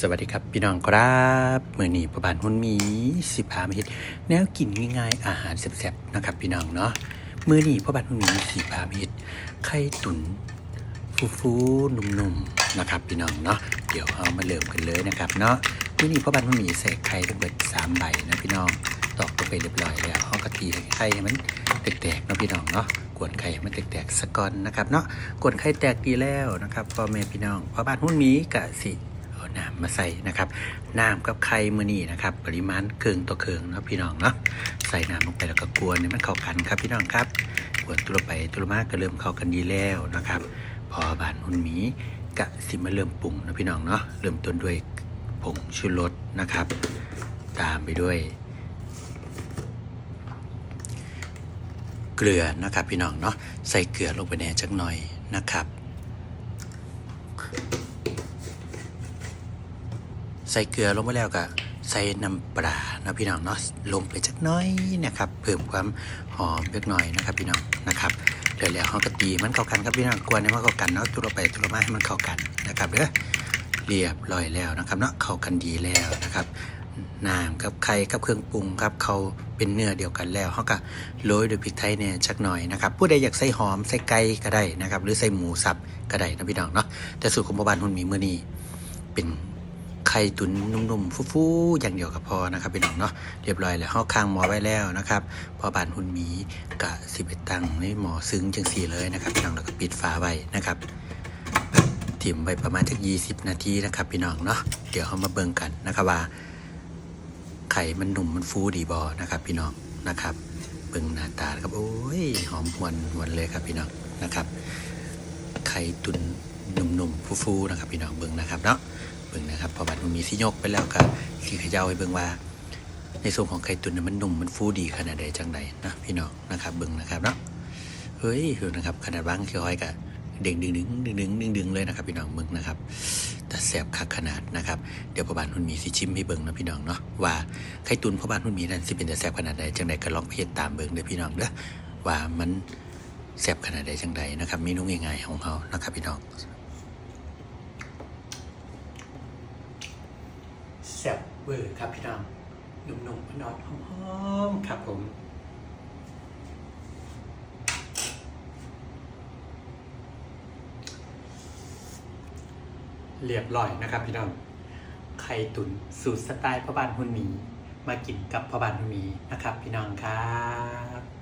สวัสดีครับ พี่น้องครับเมื่อนี้ประบานหุ่นหมีสิพามาเฮ็ดแนวกินง่ายๆอาหารแซ่บๆนะครับ พี่น้องเนาะมื่อนี้ประบานหุ่นหมีสิพามาเฮ็ดไข่ตุ๋นฟูๆนุ่มๆนะครับ พี่น้องเนาะเดี๋ยวเอามาเริ่มกันเลยนะครับเนาะมื่อนี้ประบานหุ่นหมีใส่ไข่ทั้งเบิดสามใบนะพี่น้องตอกลงไปเรียบร้อยแล้วเอากะทิไข่ให้มันแตกๆนะพี่น้องเนาะกวนไข่ให้มันแตกๆสะก่อนนะครับเนาะกวนไข่แตกดีแล้วนะครับพ่อแม่พี่น้องพ่อบ้านหุ่นหมีกะสิ น้ำมาใส่นะครับน้ำกับไข่มือนี่นะครับ ปริมาณเคืองต่อเคืองเนาะพี่น้องเนาะใส่น้ำลงไปแล้วก็กวนให้มันเข้ากันครับพี่น้องครับกวนตุลไปตุลมาก็เริ่มเข้ากันดีแล้วนะครับ พอบานหุ่นหมีกะสิมาเริ่มปรุงนะพี่น้องเนาะเริ่มต้นด้วยผงชูรสนะครับ ตามไปด้วย เกลือนะครับพี่น้องเนาะใส่เกลือลงไปแน่จักหน่อยนะครับ ใส่เกลือลงไปแล้วก็ใส่น้ำปลานะพี่น้องเนาะลงไปจักน้อยนะครับเพิ่มความหอมเล็กน้อยนะครับพี่น้องนะครับเดี๋ยวแล้วเขาก็ตีมันเข้ากันครับพี่น้องกวนให้มันเข้ากันเนาะตุลไปตุลมาให้มันเข้ากันนะครับเด้อเรียบร้อยแล้วนะครับเนาะเข้ากันดีแล้วนะครับน้ำกับไข่กับเครื่องปรุงครับเขาเป็นเนื้อเดียวกันแล้วเขาก็โรยด้วยพริกไทยเนี่ยจักหน่อยนะครับผู้ใดอยากใส่หอมใส่ไก่ก็ได้นะครับ หรือใส่หมูสับก็ได้นะพี่น้องเนาะแต่สูตรของบ้านหุ่นมีมื้อนี้เป็น ข่ตุ๋นนุ่มๆฟูๆอย่างเดียวก็พอนะครับพี่น้องเนาะเรียบร้อยแล้วห่อค้างหมอไว้แล้วนะครับพอบานหุ่นหมีกะสิบเอ็ดตังในหมอซึ้งจังสี่เลยนะครับพี่น้องแล้วก็ปิดฝาไว้นะครับถิ่มไว้ประมาณจักยี่สิบนาทีนะครับพี่น้องเนาะเดี๋ยวเขามาเบิ่งกันนะครับว่า ไข่มันหนุ่มมันฟูดีบอนะครับ พี่น้องนะครับเบิ่งหน้าตาครับโอ้ยหอมหวนหวนเลยครับพี่น้องนะครับ ไข่ตุ๋นหนุ่มๆฟูๆนะครับ พี่น้องเบิ่งนะครับเนาะ เบิ่งนะครับพอบัตรมันมีสิยกไปแล้วก็สิเขย่าให้เบิ่งว่า ในส่วนของไข่ตุ๋นน่ะมันนุ่มมันฟูดีขนาดใดจังใดนะพี่น้องนะครับเบิ่งนะครับเนาะเฮ้ยดูนะครับ ขนาดบางเคียวอ้อยกะเด้งดึงดึงดึงดึงดึงดึงเลยนะครับ พี่น้องเบิ่งนะครับแต่แสบคักขนาดนะครับ เดี๋ยวพอบานหุ่นมีสิชิมให้เบิ่งนะพี่น้องเนาะว่าไข่ตุ๋นพอบานหุ่นมีนั่นสิเป็นแต่แสบขนาดใดจังใดก็ลองไปเฮ็ดตามเบิ่งเด้อพี่น้องเด้อว่ามันแสบขนาดใดจังใดนะครับเมนูง่ายๆของเขานะครับพี่น้อง ซ่บเวอร์ครับพี่น้องหนุ่มๆนอดหอมๆครับผมเรียบร้อยนะครับพี่น้อง ไข่ตุ๋นสูตรสไตล์พ่อบ้านหุ่นหมี มากินกับพ่อบ้านหุ่นหมีนะครับพี่น้องครับ